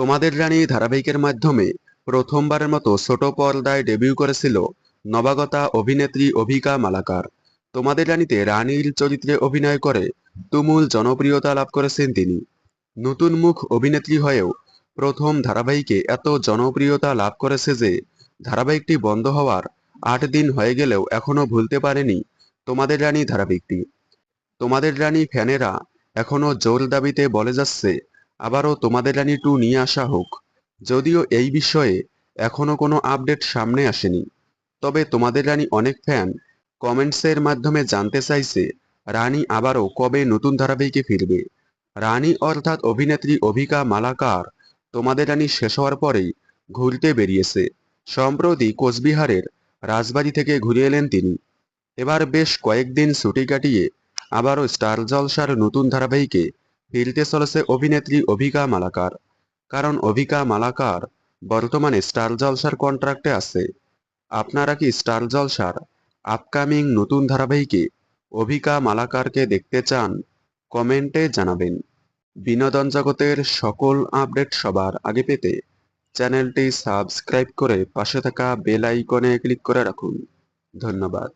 তোমাদের রানী ধারাবাহিকের মাধ্যমে প্রথমবারের মতো ছোট পর্দায় ডেবিউ করেছিল নবাগতা অভিনেত্রী অভিকা মালাকার। তোমাদের রানীতে রানীর চরিত্রে অভিনয় করে তুমুল জনপ্রিয়তা লাভ করেছেন তিনি। নতুন মুখ অভিনেত্রী হয়েও প্রথম ধারাবাহিকে এত জনপ্রিয়তা লাভ করেছে যে ধারাবাহিকটি বন্ধ হওয়ার আট দিন হয়ে গেলেও এখনও ভুলতে পারেনি তোমাদের রানী ধারাবাহিকটি। তোমাদের রানী ফ্যানেরা এখনও জোর দাবিতে বলে যাচ্ছে আবারও তোমাদের রানী টু নিয়ে আসা হোক। যদিও এই বিষয়ে এখনও কোনো আপডেট সামনে আসেনি। তবে তোমাদের রানী অনেক ফ্যান। কমেন্টসের মাধ্যমে জানতে চাইছে, রানী আবারও কবে নতুন ধারাবাহিকে ফিরবে। রানী অর্থাৎ অভিনেত্রী অভিকা মালাকার তোমাদের রানী শেষ হওয়ার পরেই ঘুরতে বেরিয়েছে। সম্প্রতি কোচবিহারের রাজবাড়ি থেকে ঘুরে এলেন তিনি। এবার বেশ কয়েকদিন ছুটি কাটিয়ে আবারও স্টার জলসার নতুন ধারাবাহিকে ফিরতে চলেছে অভিনেত্রী অভিকা মালাকার। কারণ অভিকা মালাকার বর্তমানে স্টার জলসার কন্ট্রাক্টে আছে। আপনারা কি স্টার জলসার আপকামিং নতুন ধারাবাহিকে অভিকা মালাকারকে দেখতে চান? কমেন্টে জানাবেন। বিনোদন জগতের সকল আপডেট সবার আগে পেতে চ্যানেলটি সাবস্ক্রাইব করে পাশে থাকা বেল আইকনে ক্লিক করে রাখুন। ধন্যবাদ।